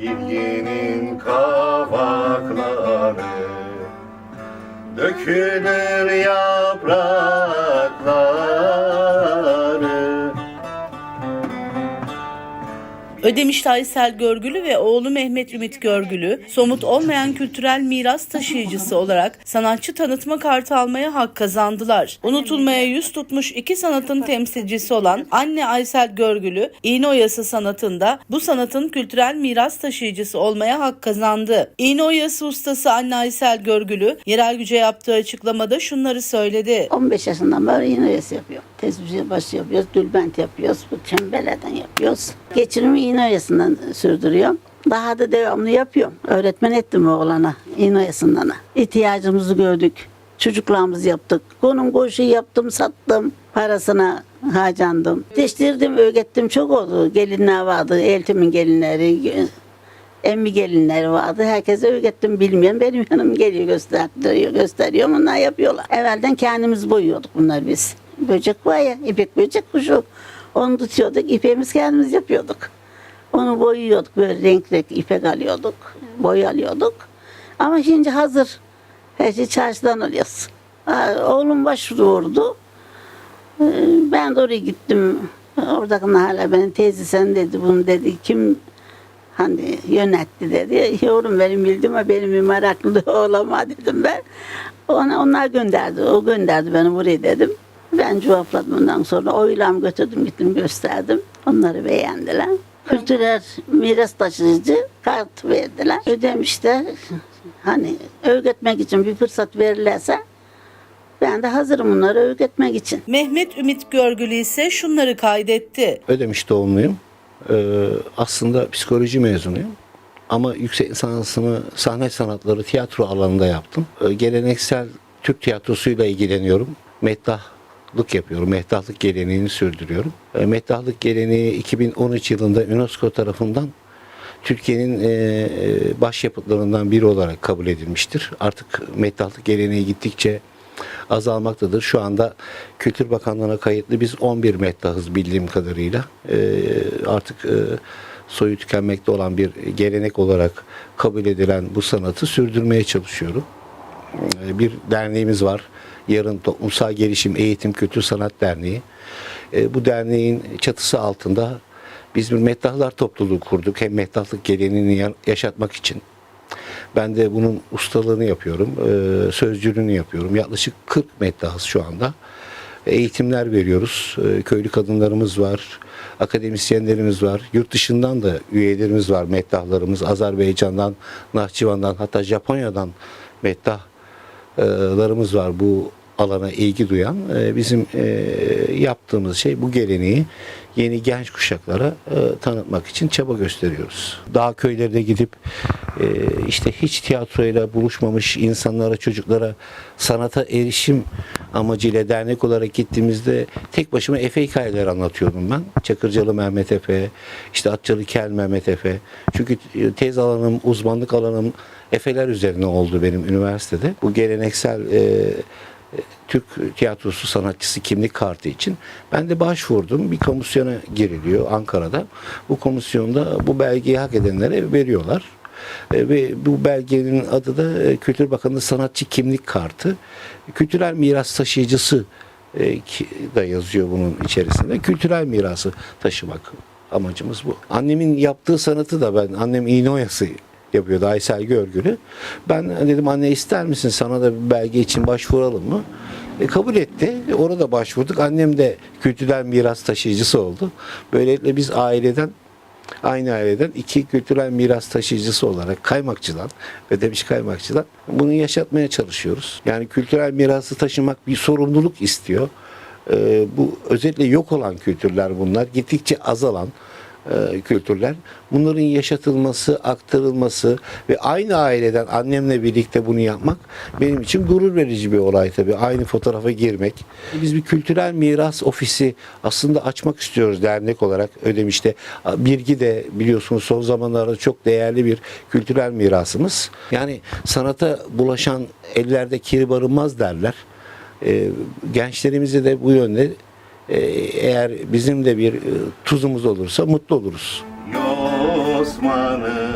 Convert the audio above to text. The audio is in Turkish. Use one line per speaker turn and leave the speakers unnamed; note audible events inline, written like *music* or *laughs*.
Bilginin kavakları Dökülür yaprakları
Ödemişli Aysel Görgülü ve oğlu Mehmet Ümit Görgülü, somut olmayan kültürel miras taşıyıcısı olarak sanatçı tanıtma kartı almaya hak kazandılar. Unutulmaya yüz tutmuş iki sanatın temsilcisi olan anne Aysel Görgülü, iğne oyası sanatında bu sanatın kültürel miras taşıyıcısı olmaya hak kazandı. İğne oyası ustası anne Aysel Görgülü, yerel güce yaptığı açıklamada şunları söyledi.
15 yaşından beri iğne oyası yapıyorum. Tezbih başı yapıyoruz, tülbent yapıyoruz, bu çemberlerden yapıyoruz. Geçirimi iğne oyasından sürdürüyorum. Daha da devamlı yapıyorum. Öğretmen ettim oğlana iğne oyasından. İhtiyacımızı gördük. Çocuklarımızı yaptık. Konum koşu yaptım, sattım. Parasına harcandım. Yetiştirdim, öğrettim çok oldu. Gelinler vardı, eltimin gelinleri, emmi gelinleri vardı. Herkese öğrettim bilmeyen benim yanım geliyor gösteriyor, gösteriyor. Onlar yapıyorlar. Evvelden kendimiz boyuyorduk bunlar biz. Böcek var ya, ipek böcek kuşu. Onu tutuyorduk, ipeğimiz kendimiz yapıyorduk. Onu boyuyorduk, böyle renk renk ipek alıyorduk, boy alıyorduk. Ama şimdi hazır. Her şey çarşıdan alıyoruz. Oğlum başvurdu. Ee, Ben de oraya gittim. Oradaki hala benim teyze sen dedi bunu dedi. Kim hani yönetti dedi. Yavrum benim bildim ama benim meraklı *laughs* oğlama dedim ben. Ona, onlar gönderdi. O gönderdi beni buraya dedim. Ben cevapladım ondan sonra oylam götürdüm gittim gösterdim. Onları beğendiler. Kültürel miras taşıyıcı kart verdiler. Ödemişler. Hani öğretmek için bir fırsat verirlerse ben de hazırım bunları öğretmek için.
Mehmet Ümit Görgülü ise şunları kaydetti.
Ödemiş doğumluyum. Ee, aslında psikoloji mezunuyum. Ama yüksek lisansımı sahne sanatları tiyatro alanında yaptım. Ee, geleneksel Türk tiyatrosuyla ilgileniyorum. Meddahlık yapıyorum. Meddahlık geleneğini sürdürüyorum. Ee, meddahlık geleneği 2013 yılında UNESCO tarafından Türkiye'nin e, e, başyapıtlarından biri olarak kabul edilmiştir. Artık meddahlık geleneği gittikçe azalmaktadır. Şu anda Kültür Bakanlığı'na kayıtlı biz 11 meddahız bildiğim kadarıyla. E, artık e, soyu tükenmekte olan bir gelenek olarak kabul edilen bu sanatı sürdürmeye çalışıyorum. E, bir derneğimiz var. Yarın Toplumsal Gelişim Eğitim Kültür Sanat Derneği. E, bu derneğin çatısı altında biz bir meddahlar topluluğu kurduk. Hem meddahlık geleneğini ya- yaşatmak için. Ben de bunun ustalığını yapıyorum. e, Sözcülüğünü yapıyorum. Yaklaşık 40 meddahız şu anda. Eğitimler veriyoruz. E, Köylü kadınlarımız var. Akademisyenlerimiz var. Yurt dışından da üyelerimiz var. Meddahlarımız Azerbaycan'dan, Nahçıvan'dan hatta Japonya'dan meddahlarımız var bu alana ilgi duyan. E, Bizim e, yaptığımız şey bu geleneği yeni genç kuşaklara e, tanıtmak için çaba gösteriyoruz. Dağ köylerine gidip işte hiç tiyatroyla buluşmamış insanlara, çocuklara sanata erişim amacıyla dernek olarak gittiğimizde tek başıma Efe hikayeleri anlatıyordum ben. Çakırcalı Mehmet Efe, işte Atçalı Kel Mehmet Efe. Çünkü tez alanım, uzmanlık alanım Efeler üzerine oldu benim üniversitede. Bu geleneksel e, Türk tiyatrosu sanatçısı kimlik kartı için ben de başvurdum. Bir komisyona giriliyor Ankara'da. Bu komisyonda bu belgeyi hak edenlere veriyorlar. E, Ve bu belgenin adı da e, Kültür Bakanlığı Sanatçı Kimlik Kartı. Kültürel miras taşıyıcısı e, da yazıyor bunun içerisinde. Kültürel mirası taşımak amacımız bu. Annemin yaptığı sanatı da ben, annem iğne oyası yapıyordu Aysel Görgülü. Ben dedim anne ister misin sana da bir belge için başvuralım mı? E, kabul etti. Orada başvurduk. Annem de kültürel miras taşıyıcısı oldu. Böylelikle biz aileden aynı aileden iki kültürel miras taşıyıcısı olarak kaymakçıdan ve demiş kaymakçıdan bunu yaşatmaya çalışıyoruz. Yani kültürel mirası taşımak bir sorumluluk istiyor. Ee, bu özellikle yok olan kültürler bunlar. Gittikçe azalan e, kültürler. Bunların yaşatılması, aktarılması ve aynı aileden annemle birlikte bunu yapmak benim için gurur verici bir olay tabii. Aynı fotoğrafa girmek. Biz bir kültürel miras ofisi aslında açmak istiyoruz dernek olarak Ödemiş'te. Bilgi de biliyorsunuz son zamanlarda çok değerli bir kültürel mirasımız. Yani sanata bulaşan ellerde kiri barınmaz derler. Ee, gençlerimize de bu yönde e, eğer bizim de bir e, tuzumuz olursa mutlu oluruz.
Yosman'ı